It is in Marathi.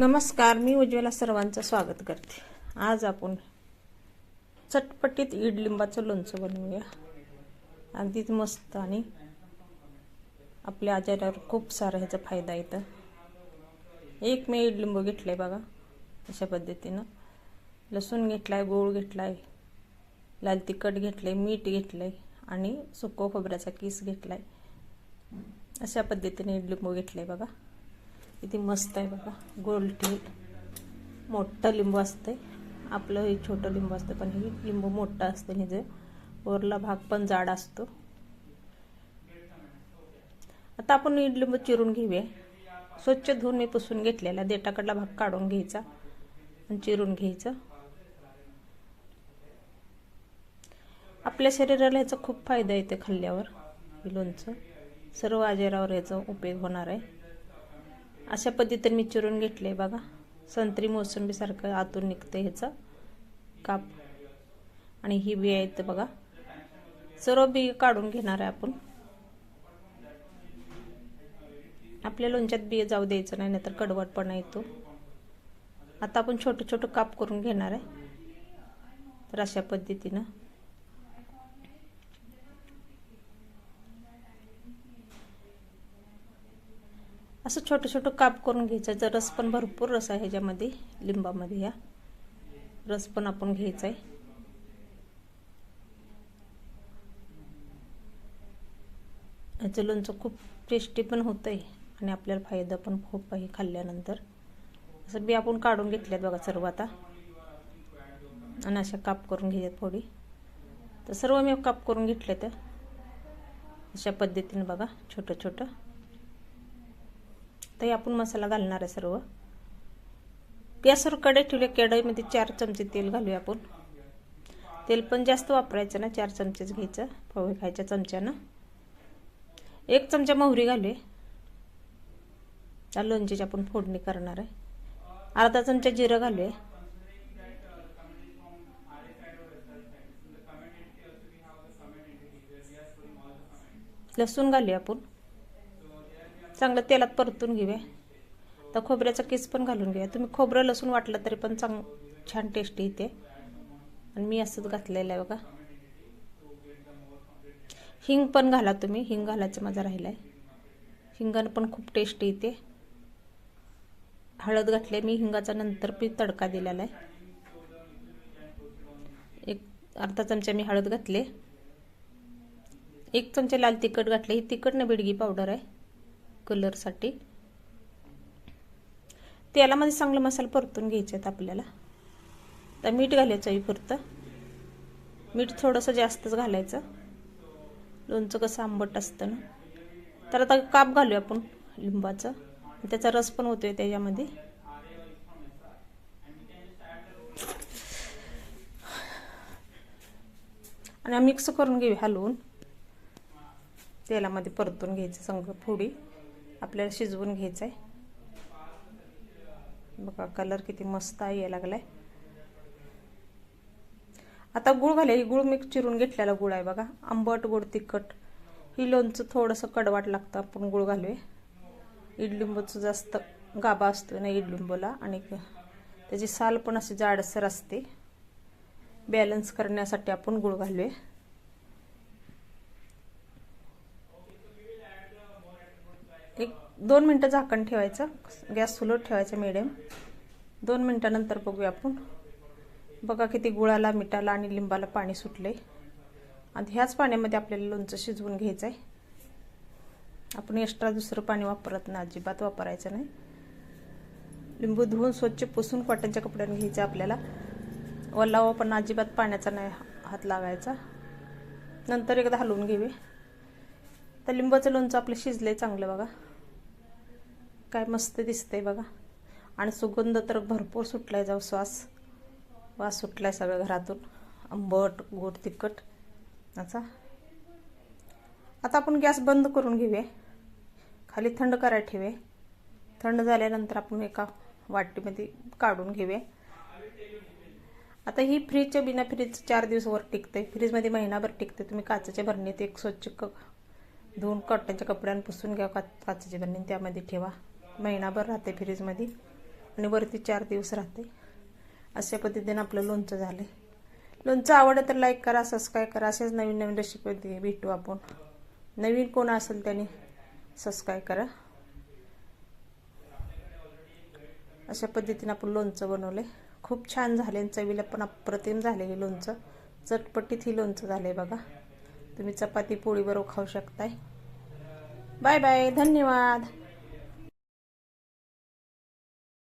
नमस्कार मी उज्ज्वला सर्वांचं स्वागत करते. आज आपण चटपटीत इडलिंबाचं लोणचं बनवूया. अगदीच मस्त आणि आपल्या आजारावर खूप सारा ह्याचा फायदा येतं एक मी इडलिंबू घेतलं आहे बघा अशा पद्धतीनं. लसूण घेतला आहे गूळ घेतला आहे लाल तिखट घेतलं आहे मीठ घेतलं आहे आणि सुको खोबऱ्याचा किस घेतला आहे अशा पद्धतीने इडलिंबू घेतलं आहे बघा. किती मस्त आहे बघा. गोल टी मोठं लिंबू असते आपलं हे छोटं लिंबू असतं पण हे लिंबू मोठं असतं हे जे वरला भाग पण जाड असतो. आता आपण लिंबू चिरून घेऊया. स्वच्छ धुवून मी पुसून घेतलेला. देटाकडला भाग काढून घ्यायचा आणि चिरून घ्यायचं. आपल्या शरीराला ह्याचा खूप फायदा येते खाल्ल्यावर. लोणचं. सर्व आजारावर याचा उपयोग होणार आहे. अशा पद्धतीने मी चिरून घेतले बघा. संत्री मोसंबीसारखं आतून निघतं ह्याचं काप. आणि ही बी आहेत बघा. सर्व बी काढून घेणार आहे आपण. आपल्या लोणच्यात बिया जाऊ द्यायचं नाही नाहीतर कडवटपणा येतो. आता आपण छोटं छोटं काप करून घेणार आहे. तर अशा पद्धतीनं. असं छोटं छोटं काप करून घ्यायचं. जर रस पण भरपूर रस आहे ह्याच्यामध्ये लिंबामध्ये या. रस पण आपण घ्यायचा आहे. याचं लोणचं खूप टेस्टी पण होतं आहे आणि आपल्याला फायदा पण खूप आहे खाल्ल्यानंतर. असं बी आपण काढून घेतल्यात बघा सर्व आता. आणि अशा काप करून घ्यायच्यात थोडी तर सर्व मी काप करून घेतल्या त्या अशा पद्धतीने बघा छोटं छोटं तर आपण मसाला घालणार आहे सर्व. गॅसवर कढई ठेवले कढईमध्ये चार चमचे तेल घालूया आपण. तेल पण जास्त वापरायचं ना चार चमचेच घ्यायचं पोहे खायच्या चमच्यानं. एक चमचा मोहरी घालूया. त्या लोणचीची आपण फोडणी करणार आहे. अर्धा चमचा जिरं घालूया. लसूण घालूया आपण. चांगलं तेलात परतून घेऊया. तर खोबऱ्याचा केस पण घालून घेऊया. तुम्ही खोबरं लसूण वाटलं तरी पण चांग छान टेस्टी येते. आणि मी असंच घातलेलं आहे बघा. हिंग पण घाला तुम्ही. हिंग घालायचं माझा राहिला आहे हिंगानं पण खूप टेस्टी येते. हळद घातली मी. हिंगाचा नंतर पी तडका दिलेला आहे. एक अर्धा चमचा मी हळद घातले. एक चमचा लाल तिखट घातले ही तिखट ना बिडगी पावडर आहे. कलरसाठी. तेलामध्ये चांगला मसाला परतून घ्यायचे आहेत आपल्याला. तर मीठ घालायचं आहे पुरतं. मीठ थोडंसं जास्तच घालायचं. लोणचं कसं आंबट असतं ना. तर आता काप घालूया आपण लिंबाचं. त्याचा रस पण होतोय त्याच्यामध्ये. आणि मिक्स करून घेऊ हलवून तेलामध्ये परतून घ्यायचं संग फोडी. आपल्याला शिजवून घ्यायचं आहे बघा कलर किती मस्त आहे लागला लागलाय. आता गुळ घाले गुळ मी चिरून घेतलेला गुळ आहे बघा. आंबट गोड तिखट. ही लोणचं थोडंसं कडवाट लागतं. आपण गुळ घालूया. इडलिंबूचं जास्त गाबा असतो ना इडलिंबूला आणि त्याची साल पण अशी जाडसर असते. बॅलन्स करण्यासाठी आपण गुळ घालूया एक दोन मिनटं झाकण ठेवायचं. गॅस सुलट ठेवायचा मिडियम दोन मिनटानंतर बघूया आपण. बघा किती गुळाला मिठाला आणि लिंबाला पाणी सुटले आणि ह्याच पाण्यामध्ये आपल्याला लोणचं शिजवून घ्यायचं आहे आपण एक्स्ट्रा दुसरं पाणी वापरत नाही अजिबात वापरायचं नाही. लिंबू धुवून स्वच्छ पुसून कॉटनच्या कपड्याने घ्यायचं आपल्याला. ओलावा पण अजिबात पाण्याचा नाही हात लागायचा. नंतर एकदा हलवून घेऊया. तर लिंबाचं लोणचं आपलं शिजलं चांगलं बघा. काय मस्त दिसतंय बघा. आणि सुगंध तर भरपूर सुटलाय जाऊ श्वास. वास सुटलाय सगळं घरातून. आंबट गोड तिखट. असा. आता आपण गॅस बंद करून घेऊया. खाली थंड करायला ठेवे थंड झाल्यानंतर आपण एका वाटीमध्ये काढून घेऊया. आता ही फ्रीजच्या बिना फ्रीज चार दिवसवर टिकते फ्रीजमध्ये महिनाभर टिकते तुम्ही काचेच्या भरणीत एक स्वच्छ क धुवून कॉटनच्या कपड्यानं पुसून घ्या. का काचेची बरणी त्यामध्ये ठेवा. महिनाभर राहते फ्रीजमध्ये आणि वरती चार दिवस राहते. अशा पद्धतीने आपलं लोणचं झालं लोणचं आवडलं तर लाईक करा सबस्क्राईब करा. असेच नवीन नवीन रेसिपी भेटू आपण. नवीन कोण असेल त्याने सबस्क्राईब करा. अशा पद्धतीने आपण लोणचं बनवले खूप छान झाले आणि चवीला पण अप्रतिम झाले हे लोणचं. चटपटीत ही लोणचं आहे बघा. तुम्ही चपाती पोळीबरोबर खाऊ शकताय. बाय बाय धन्यवाद.